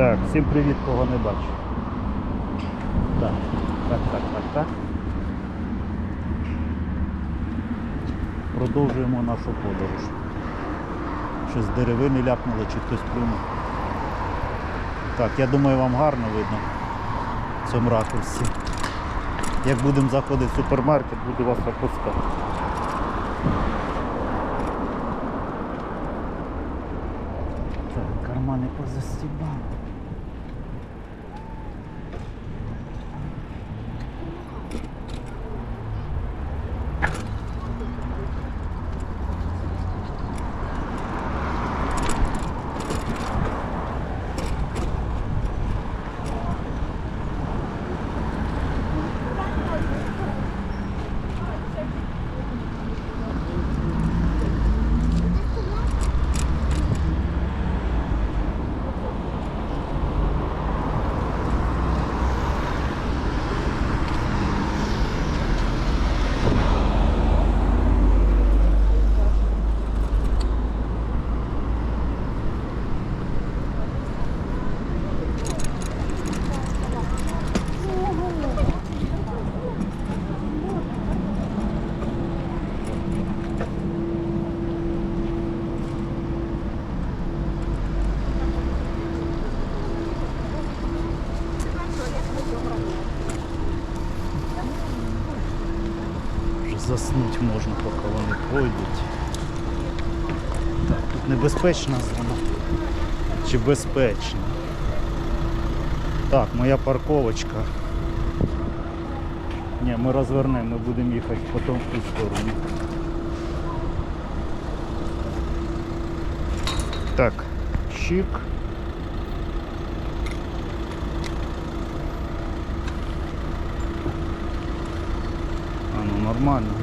Так, всім привіт, кого не бачу. Так, так, так, так, так. Продовжуємо нашу подорож. Щось з деревини ляпнуло чи хтось плюнув. Так, я думаю, вам гарно видно в цьому ракурсі. Як будемо заходити в супермаркет, буду вас опускати. Так, кармани позастібали. Вже заснуть можна, поки вони пройдуть. Так, тут небезпечна зона. Чи безпечна? Так, моя парковочка. Ні, ми розвернемо, ми будемо їхати потім в ту сторону. Так, щик. А, ну нормально.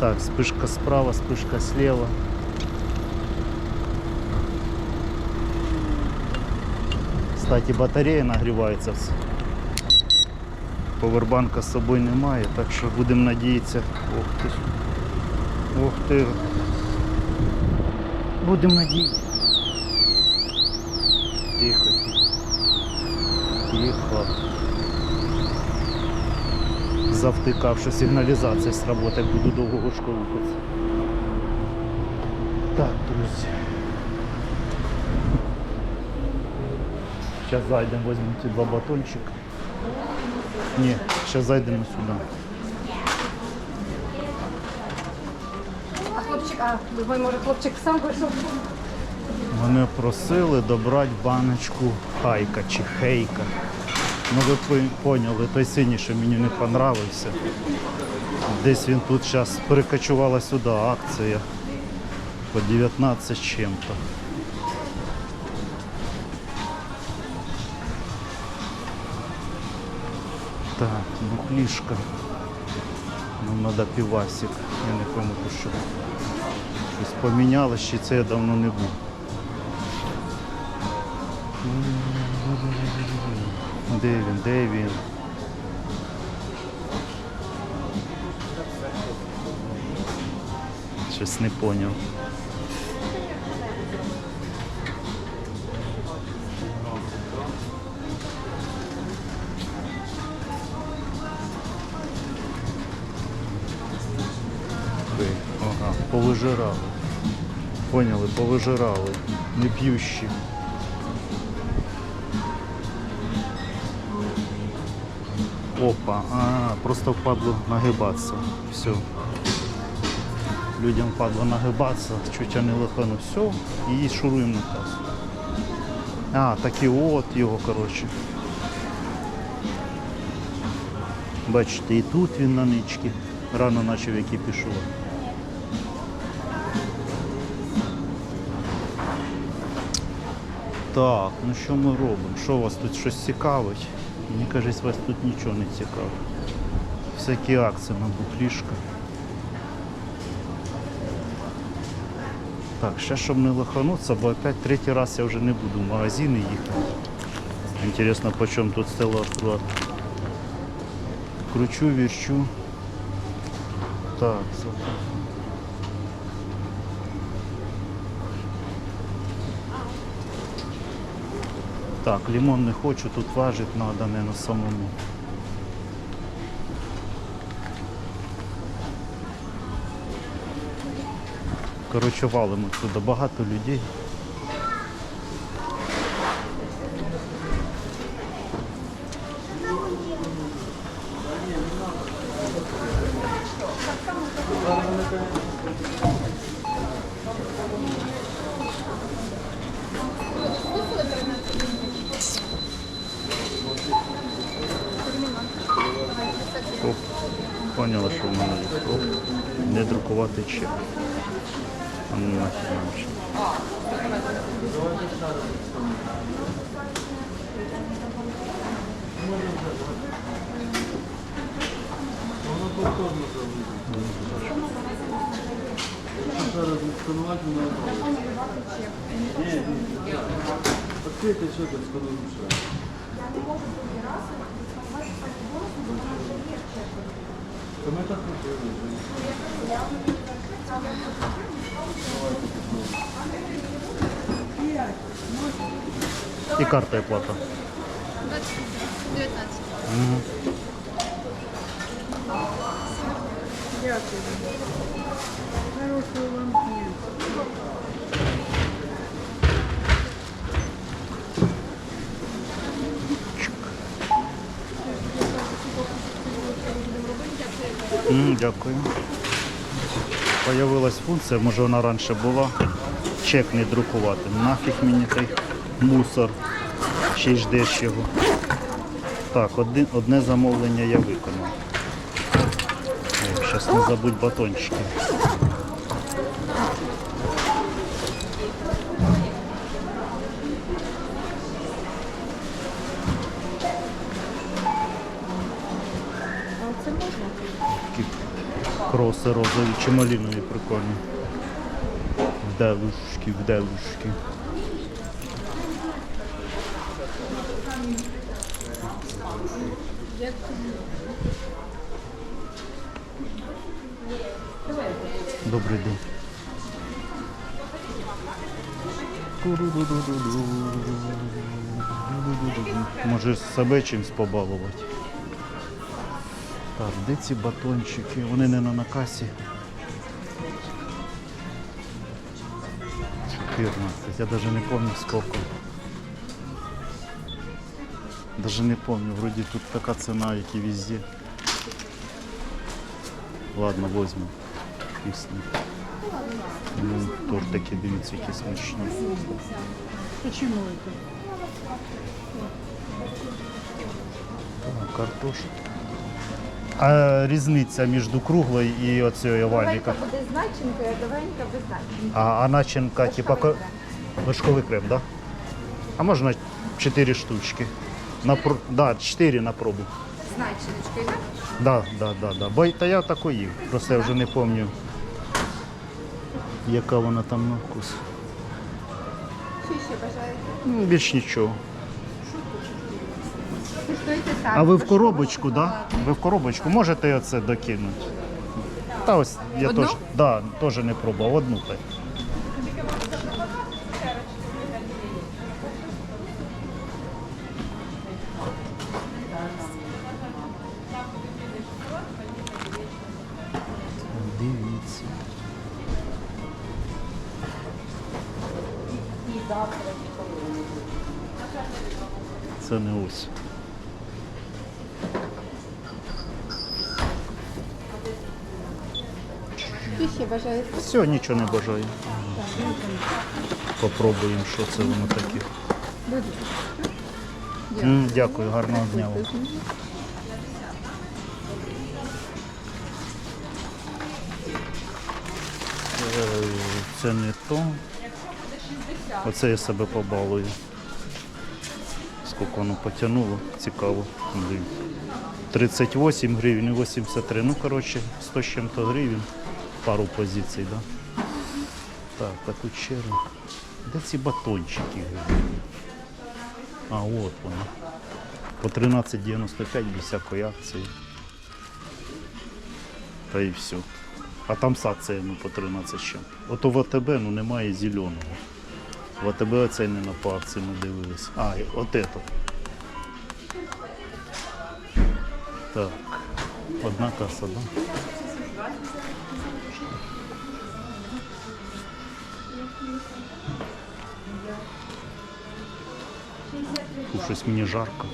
Так, вспышка справа, вспышка слева. Кстати, батарея нагрівається. Повербанка з собою немає, так що будемо надіятися. Ох ти. Ох ти. Будемо надіятися. Тихо, тихо. Завтикав, що сигналізація сработає, буду довго гушко. Так, друзі. Зараз зайдемо, візьмемо ці два батончика. Ні, зараз зайдемо сюди. А хлопчик, а ви може хлопчик сам вийшов? Мене просили добрати баночку хайка чи хейка. Ну ви поняли, той синій, що мені не понравився. Десь він тут зараз перекочувала сюди акція по 19 з чим-то. Так, ну плішка. Нам треба півасик. Я не то що. Щось помінялось, чи це я давно не був. Де він? Де він? Щось не поняв. Ага, повижирали. Поняли, повижирали. Не п'ющі. Опа, а, просто впадло нагибатися. Все. Людям впадло нагибатися, чуть не лихану. Все, і шуруємо на касу. А, так і от його, коротше. Бачите, і тут він на нички. Рано почав які пішов. Так, ну що ми робимо? Що вас тут щось цікавить? Мені кажуть, вас тут нічого не цікавить. Всякі акції на буклішка. Так, ще щоб не лохануться, бо опять третій раз я вже не буду в магазини їхати. Інтересно, по чому тут стелла аккурат. Кручу, вірчу. Так, Так, лимон не хочу, тут важить треба, не на самому. Коротше, валимо туди багато людей. Оп. Поняла, що в мене є. Оп. Не друкувати чек. А ну нахер нам ще. Зараз відсканувати на Ні, ні. Відкрийте, що тут скануєш. Та ми так вже. І карта і плата. 19. Угу. М, Дякую. Появилась функція, може вона раніше була. Чек не друкувати. Нафіг мені той мусор. Ще й ждеш його. Так, одне замовлення я виконав. Зараз не забудь батончики. Такі кроси розові чи малинові прикольні. Вдевушки, вдевушки. Добрий день. Може себе чимось побалувати. Так, де ці батончики? Вони не на накасі. 14. Я навіть не пам'ятаю скільки. Даже не помню, вроде тут така ціна, як і везде. Ладно, возьмем. Вкусно. Ну, тортики, дивіться, які смачні. Почему это? Так, Картошка. А різниця між круглою і оцією Давайте овальною? буде з начинкою, а давайте без начинки. А, а начинка, типа ко- вершковий крем, да? А можна 4 штучки. На пр... Да, 4 на пробу. З начиночкою, так? Да, да, да, да. Бо та я такої їв. Просто я вже не пам'ятаю, яка вона там на вкус. Що ще бажаєте? Ну, більш нічого. А ви в коробочку, да? Ви в коробочку можете оце докинути? Та ось я теж да, теж не пробував, одну так. Дивіться. Це не ось. Ще бажаєте? Все, нічого не бажаю. Попробуємо, що це воно таке. М, Дякую, гарного дня вам. Е, Це не то. Оце я себе побалую. Скільки воно потягнуло, цікаво. 38 гривень і 83. Ну, коротше, 100 з чим-то гривень. Пару позицій, да? Так, а тут черга. Де ці батончики? А, от вони. По 13,95 без всякої акції. Та і все. А там з акціями по 13 ще. От у ВТБ ну, немає зеленого. В АТБ оцей не на по акції ми дивились. А, от ето. Так. Одна каса, да? Щось мені жарко.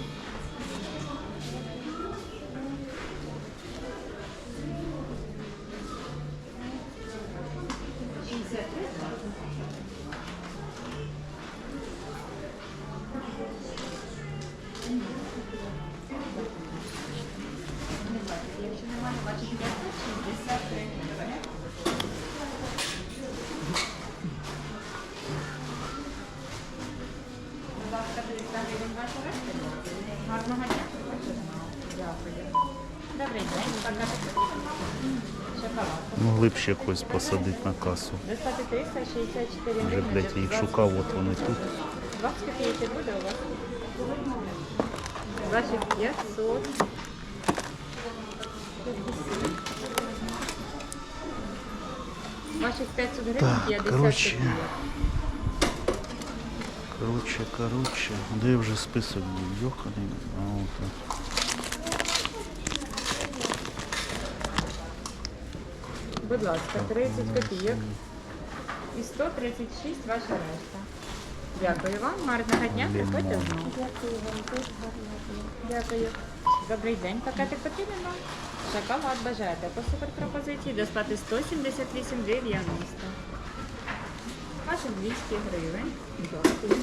ще когось посадити на касу. Достати 364 Вже, гривні. блядь, я їх шукав, от вони тут. 20 копійок буде у вас? Ваші 500. Ваших 500 гривень Так, 50 коротше. копійок. Коротше, коротше, де вже список був? Йоханий. А, от. Будь ласка, 30 копійок. І 136 ваша решта. Дякую вам, гарного дня, приходьте знову. Дякую вам, Дякую. Добрий день, пакетик потрібен вам? Шоколад бажаєте по суперпропозиції до сплати 178,90. Ваші 200 гривень. Дякую.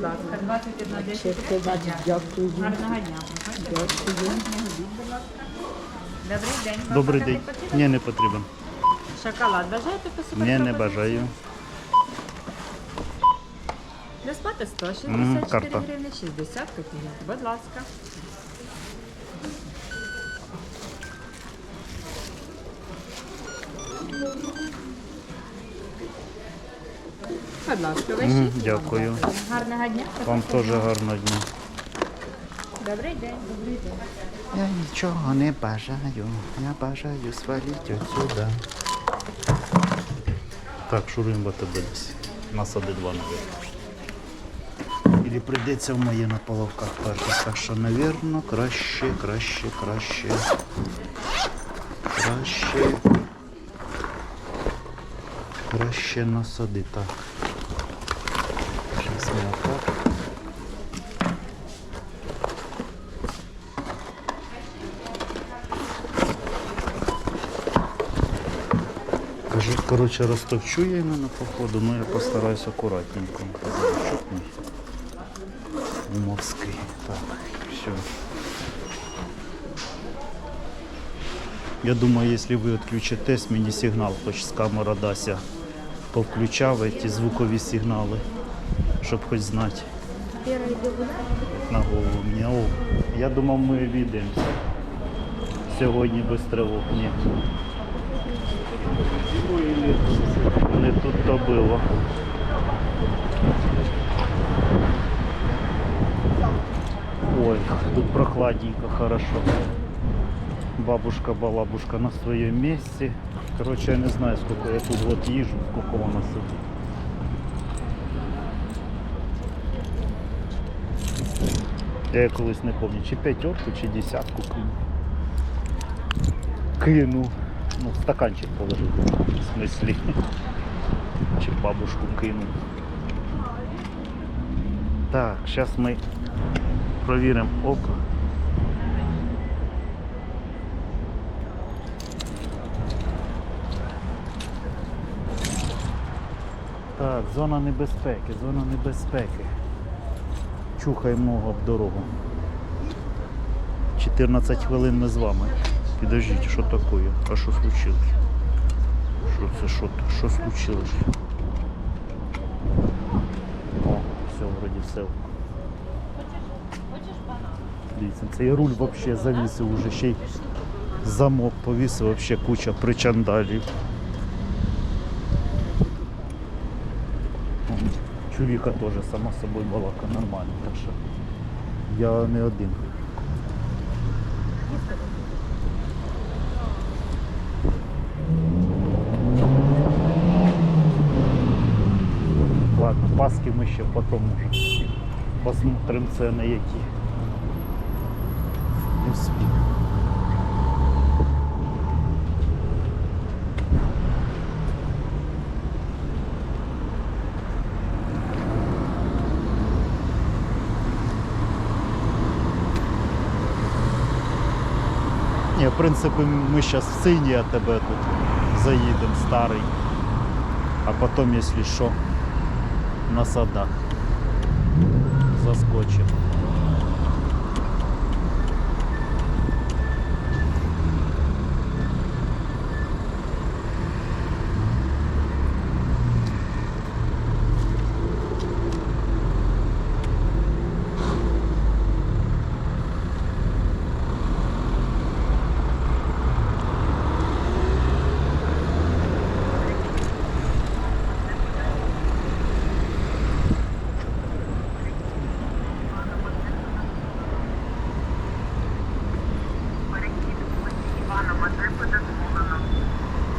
Будь ласка, 21 10 Дякую. Гарного дня. Дякую. Добрий день. Вам Добрий день. потрібен? Ні, не потрібен. Шоколад бажаєте посипати? Ні, не бажаю. Для сплати Мгм, 164 карта. гривні 60 копійок. Будь ласка. Будь ласка, ви Мгм, ще? дякую. Гарного дня. Вам теж гарного дня. Добрий день. Добрий день. Я нічого не бажаю. Я бажаю свалити отсюда. Так, шуруємо в АТБ десь. Насади два, мабуть. Или прийдеться в моє на половках перших. Так що, навірно, краще, краще, краще. Краще. Краще насади. Так. Кажу, коротше, розтовчу я іменно по ходу, ну я постараюсь акуратненько. Умовський. Так, все. Я думаю, если вы отключитесь, мені сигнал хоч з камера дасть, повключав ті звукові сигнали, щоб хоч знати. На голову мені. О, я думав, ми відемося. Сьогодні без тривог. Ні. Не тут то було. Ой, тут прохладненько, хорошо. Бабушка-балабушка на своем месте. Короче, я не знаю, сколько я тут вот езжу, сколько вона сидить. Я колись не пам'ятаю, чи п'ятерку, чи десятку кинув. Кинув. Ну, стаканчик положив. В смислі. Чи бабушку кинув. Так, зараз ми провіримо око. Так, зона небезпеки, зона небезпеки. Чухаємо об дорогу. 14 хвилин ми з вами. Підождіть, що таке? А що случилось? Що це що? Що случилось? О, все, вроді все. Дивіться, цей руль взагалі завісив уже ще й замок повісив, взагалі куча причандалів. чоловіка теж сама собою балака, нормально, так що я не один. Ладно, паски ми ще потім може. Посмотрим це на які. Не встиг. Принципі, ми зараз в синій АТБ тут заїдемо старий. А потім, якщо що, на садах заскочимо.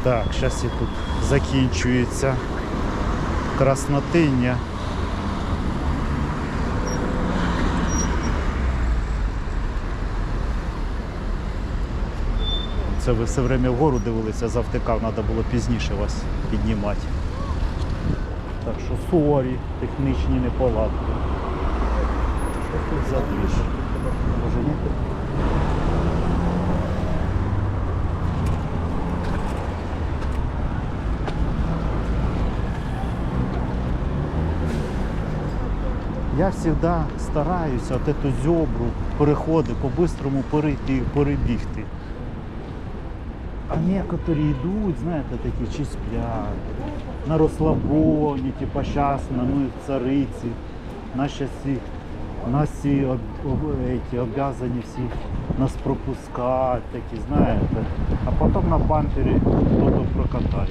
Так, зараз і тут закінчується краснотиння. Це ви все время вгору дивилися, завтикав, треба було пізніше вас піднімати. Так що сорі, технічні неполадки. Що тут за двіж? Може ні? Я завжди стараюся от эту зьобру, переходи по-бистрому перейти, перебігти. А некоторі йдуть, знаєте, такі чи сплять, на розслабоні, типа щас ну, цариці, наші всі, нас всі об, об, эти, обязані всі нас пропускати, такі, знаєте. А потім на бампері хто-то прокатає.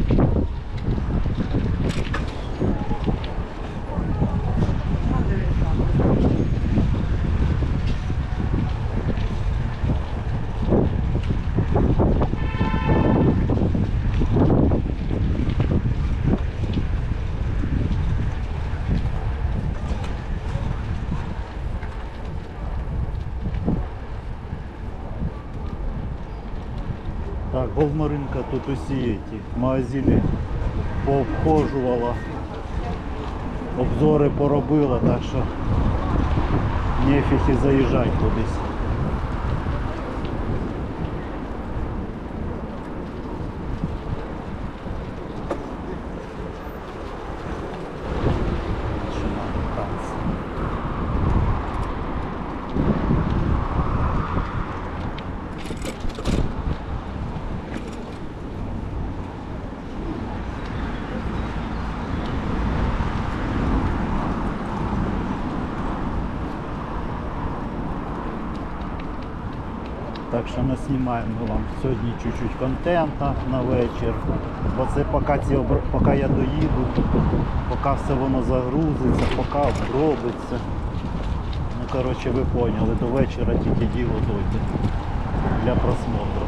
Так, Голмаринка тут усі ті магазини пообхожувала, обзори поробила, так що нефіг і заїжджати кудись. Так що ми знімаємо вам сьогодні чуть-чуть контента на вечір. Бо це поки, ці обр- поки я доїду, поки все воно загрузиться, поки обробиться. Ну коротше ви поняли, до вечора тільки діло дойде для просмотру.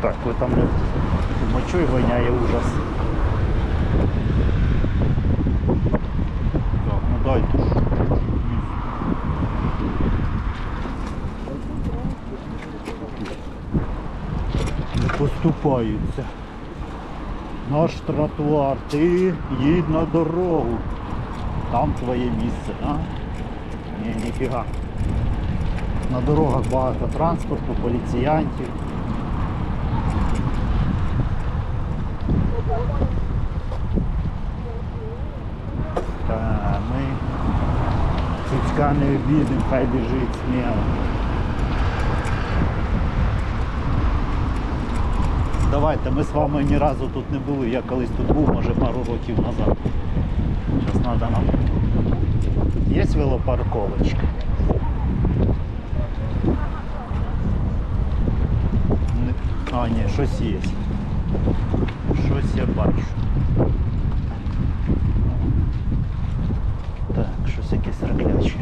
Так, ви там не мочой воняє ужас. Так, ну дайте. ж. Не поступаються. Наш тротуар, ти їдь на дорогу. Там твоє місце, а? Ні, ніфіга. На дорогах багато транспорту, поліціянтів. Та ми цицька не обідемо, хай біжить сміло. Давайте, ми з вами ні разу тут не були, я колись тут був, може пару років назад. Зараз треба нам. Є велопарковочка? А, ні, щось є. Щось я бачу. Тобто щось якесь ракляче.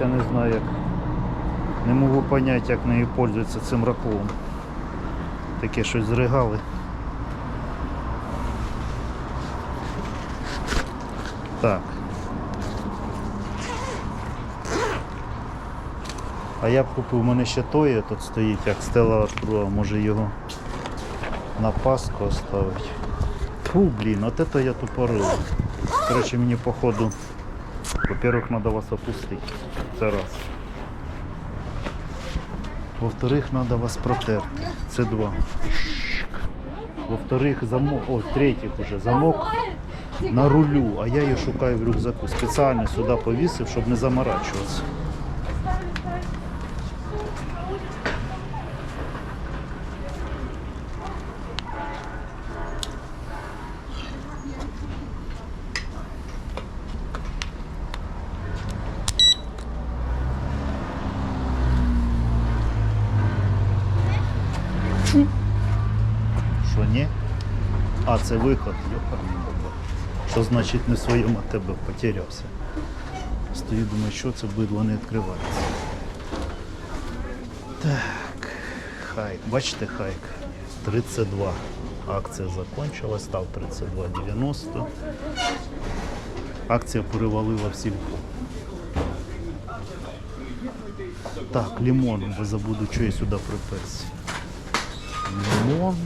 Я не знаю як не можу поняти як нею пользуються цим раковом. Таке щось зригали. Так. А я б купив, у мене ще той тут стоїть, як Stella Artois, може його на паску оставити. Фу, блін, от это я тупорив. Короче, мені походу, во-первых, надо вас опустити. Це раз. Во-вторых, надо вас протерти. Це два. Во-вторых, замок, о, третіх уже замок на рулю, а я її шукаю в рюкзаку. Спеціально сюди повісив, щоб не заморачуватися. Що ні? А, це виход. Баба. Що значить не своєму тебе потерявся. Стою, думаю, що це бидло не відкривається. Так, хайк. Бачите, хайк? 32. Акція закончилась, став 32,90. Акція перевалила в. Так, лимон, бо забуду, що я сюди приперся. Лимон.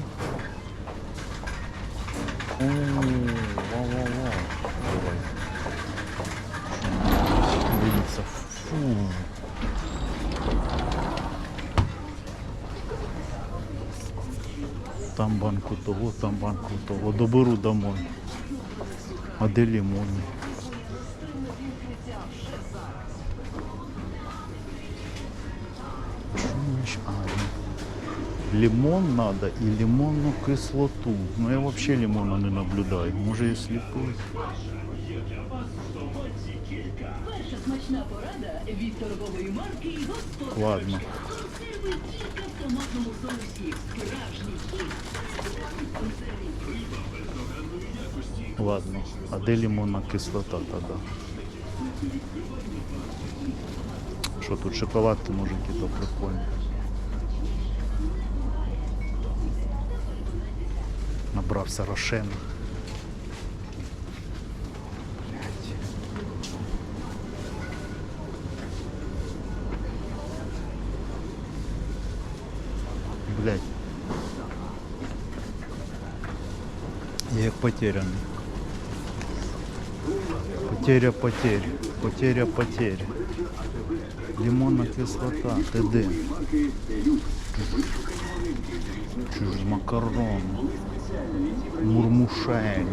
Ва-ва-ва. Давай. Дивіться. Фу. Там банку того, там банку того. Доберу домой. А де лимони? Ну. Лимон надо и лимонную кислоту. Но я вообще лимона не наблюдаю. Може я сліпий. Смачна порада від торгової марки. Ладно. Сервис тільки в томатному соусі. Справжній хід. Ладно. А де лимонна кислота тоді? Що тут шоколадки можуть то прикольно. Набрався рошен. блядь. Я их потерянный. Потеря потерь. Потеря потерь. Лимонная кислота. ТД. макароны, макарон. Мурмушель.